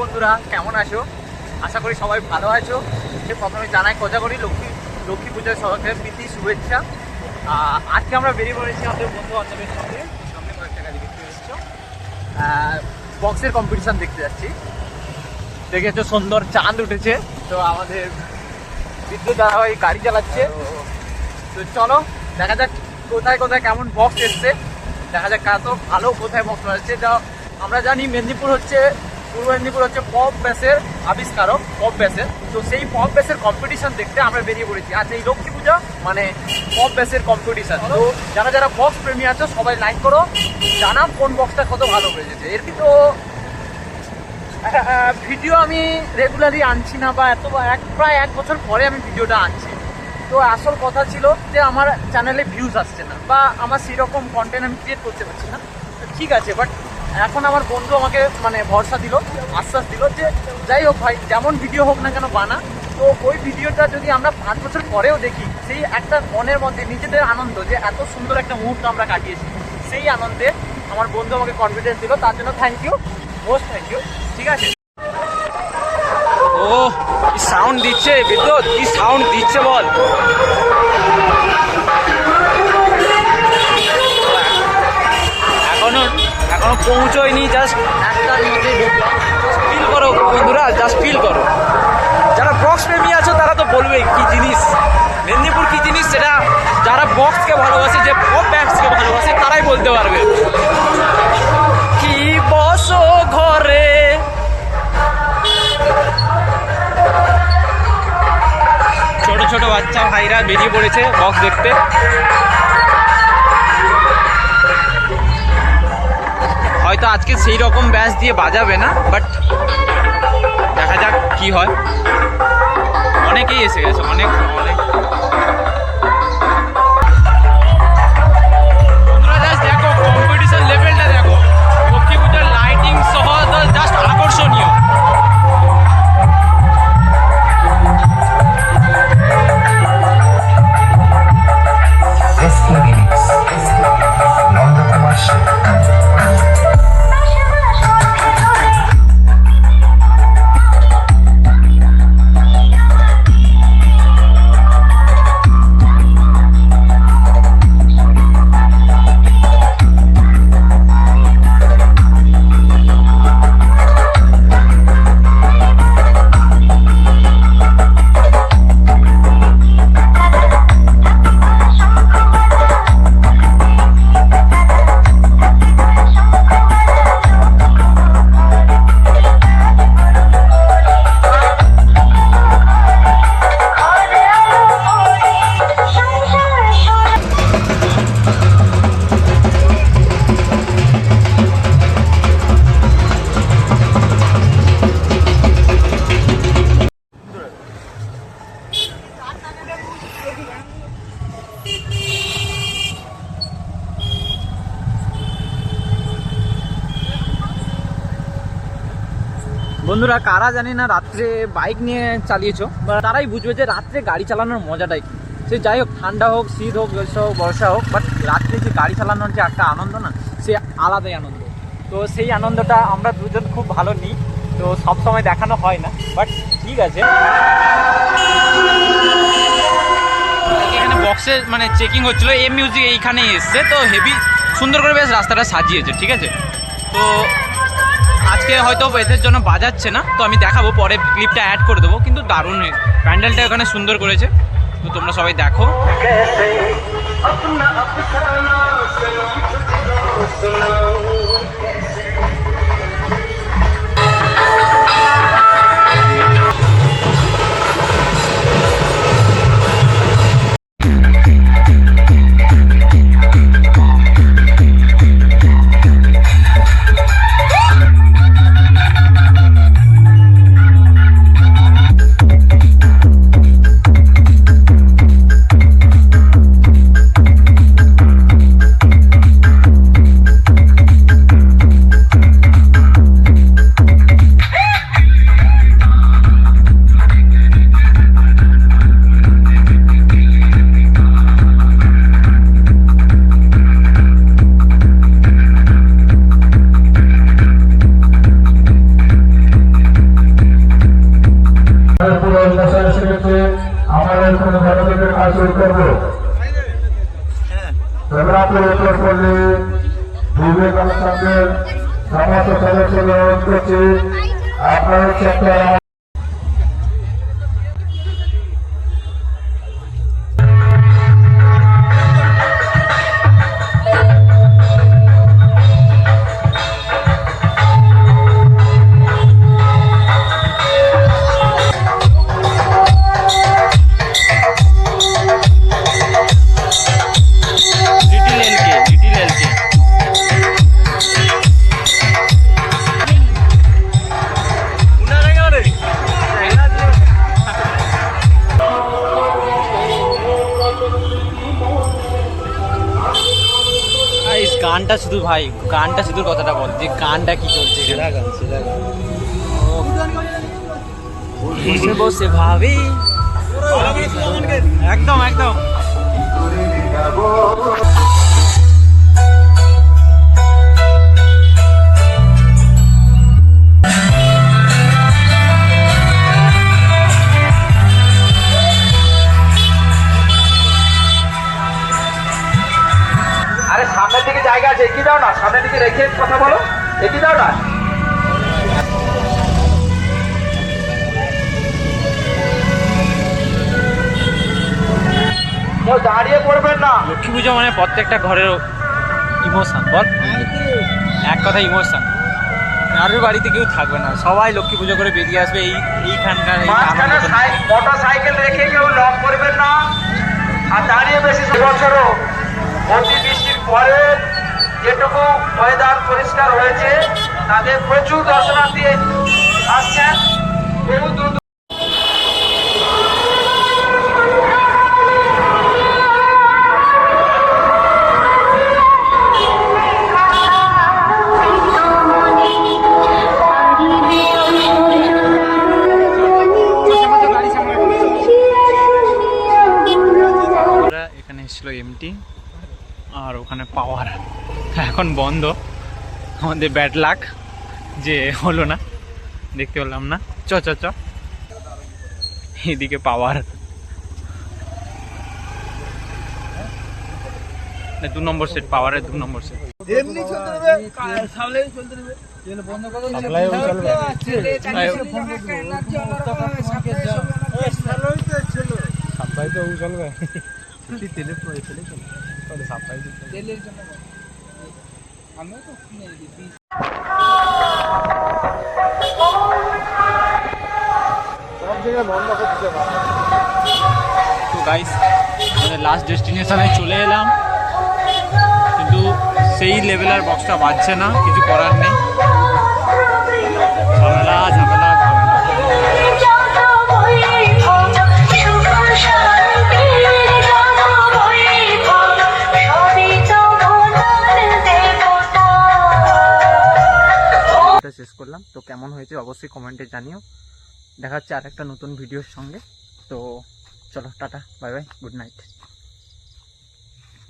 বন্ধুরা, কেমন আছো? আশা করি সবাই ভালো আছো। সে প্রথমে জানাই কথা করি লক্ষ্মী লক্ষ্মী পূজার সবাইকে প্রীতি, শুভেচ্ছা। আজকে আমরা বেরিয়ে পড়েছি আমাদের বন্ধু বান্ধবের সঙ্গে। সামনে কয়েকটা গাড়ি দেখতে এসছো। বক্সের কম্পিটিশন দেখতে যাচ্ছি। দেখেছ সুন্দর চাঁদ উঠেছে। তো আমাদের বিদ্যুৎ ধারাবাহিক গাড়ি চালাচ্ছে। তো চলো, দেখা যাক কোথায় কোথায় কেমন বক্স এসছে। দেখা যাক কত ভালো কোথায় বক্স রয়েছে যা আমরা জানি মেদিনীপুর হচ্ছে পূর্ব মেদিনীপুর হচ্ছে পপ ব্যাসের আবিষ্কারক পপ ব্যাসের তো সেই পপ ব্যাসের কম্পিটিশন দেখতে আমরা বেরিয়ে পড়েছি। আজ এই লক্ষ্মী পূজা মানে পপ ব্যাসের কম্পিটিশন তো যারা যারা বক্স প্রেমী আছো, সবাই লাইক করো। জানাম কোন বক্সটা কত ভালো হয়েছে এর তো ভিডিও আমি রেগুলারলি আনছি না বা এত এক, প্রায় এক বছর পরে আমি ভিডিওটা আনছি। তো আসল কথা ছিল যে আমার চ্যানেলে ভিউজ আসছে না বা আমার সেরকম কন্টেন্ট আমি ক্রিয়েট করতে পারছি না। ঠিক আছে বাট এখন আমার বন্ধু আমাকে মানে ভরসা দিল, আশ্বাস দিল যে, যাই হোক ভাই, যেমন ভিডিও হোক না কেন বানা। তো ওই ভিডিওটা যদি আমরা পাঁচ বছর পরেও দেখি, সেই একটা মনের মধ্যে, নিজেদের আনন্দ যে, এত সুন্দর একটা মুহূর্ত আমরা কাটিয়েছি, সেই আনন্দে আমার বন্ধু আমাকে কনফিডেন্স দিল। তার জন্য thank you most thank you ঠিক আছে? ও সাউন্ড দিচ্ছে, বিদ্যুৎ, কি সাউন্ড দিচ্ছে বল। এখনও পৌঁছোয়নি জাস্ট একটার মধ্যে ফিল করো বন্ধুরা জাস্ট ফিল করো। যারা বক্স প্রেমী আছো, তারা তো বলবেই কি জিনিস। মেদিনীপুর কি জিনিস, সেটা যারা বক্সকে ভালোবাসে, যে পপ ব্যাগসকে ভালোবাসে, তারাই বলতে পারবে। কি বসো ঘরে? ছোট ছোট বাচ্চা ভাইরা বেরিয়ে পড়েছে বক্স দেখতে। হয়তো আজকে সেই রকম ব্যাস দিয়ে বাজাবে না বাট দেখা যাক কি হয়। অনেকেই এসে গেছে, অনেক অনেক। বন্ধুরা, কারা জানি না রাত্রে বাইক নিয়ে চালিয়েছো? তারাই বুঝবে যে রাত্রে গাড়ি চালানোর মজাটাই কি। সে যাই হোক, ঠান্ডা হোক, শীত হোক, গ্রীষ্ম হোক, বর্ষা হোক বাট রাত্রে যে গাড়ি চালানোর যে একটা আনন্দ না, সে আলাদাই আনন্দ। তো সেই আনন্দটা আমরা দুজন খুব ভালো নিই, তো সব সময় দেখানো হয় না বাট ঠিক আছে। এখানে বক্সে মানে চেকিং হচ্ছিল এম মিউজিক এইখানে এসছে, তো হেভি সুন্দর করে বেশ রাস্তাটা সাজিয়েছে, ঠিক আছে? তো আজকে হয়তো এদের জন্য বাজাচ্ছে না, তো আমি দেখাবো, পরে ক্লিপটা অ্যাড করে দেবো, কিন্তু দারুণ প্যান্ডেলটা ওখানে সুন্দর করেছে। তো তোমরা সবাই দেখো। তোমরা আপনার গানটা শুধু ভাই গানটা শুধু কথাটা বল যে গানটা কি চলছে বসে বসে ভাবি। একদম একদম। রেখে কথা বলো। এগিয়ে দাও না দাঁড়িয়ে পড়বেন না। লক্ষ্মী পুজো মানে প্রত্যেকটা ঘরের ইমোশন বল। এক কথা ইমোশন। কারোর বাড়িতে কেউ থাকবে না। সবাই লক্ষ্মী পুজো করে বেরিয়ে আসবে এই এইখানকার এই মোটর সাইকেল রেখে কেউ লক করবেন না। আর দাঁড়িয়ে বেশি বছরও অতি বৃষ্টির পরে যেটুকু ওয়েদার পরিষ্কার হয়েছে তাদের প্রচুর দর্শনার্থী আসছেন। বহু দূর এসেছিল এমটি আর ওখানে পাওয়ার এখন বন্ধ। আমাদের ব্যাড লাক যে হলো না। দেখতে পেলাম না। চ চ চ। এদিকে পাওয়ার দু নম্বর সেট পাওয়ারের দু নম্বর সেট তো গাইস আমাদের লাস্ট ডেস্টিনেশনে চলে এলাম। কিন্তু সেই লেভেলের বক্সটা বাজছে না কিছু করার নেই। অবশ্যই কমেন্টে জানিও। দেখা হচ্ছে আর একটা নতুন ভিডিওর সঙ্গে। তো চলো, tata, bye bye, good night.